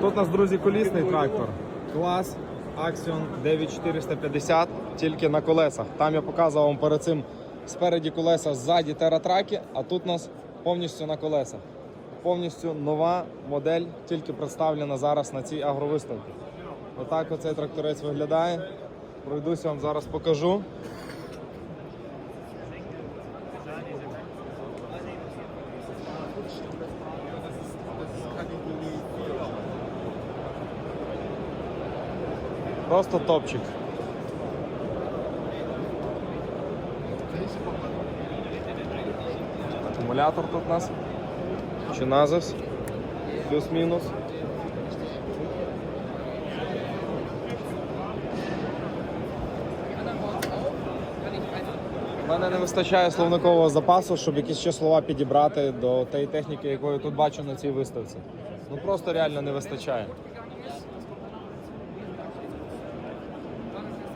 Тут у нас, друзі, колісний трактор. Клас Axion 9450, тільки на колесах. Там я показував вам перед цим спереді колеса, ззаді тератраки, а тут у нас повністю на колесах. Повністю нова модель, тільки представлена зараз на цій агровиставці. Отак оцей тракторець виглядає. Пройдуся вам зараз покажу. Просто топчик. Акумулятор тут у нас. Чиназис. Плюс-мінус. У мене не вистачає словникового запасу, щоб якісь ще слова підібрати до тієї техніки, яку я тут бачу на цій виставці. Ну просто реально не вистачає.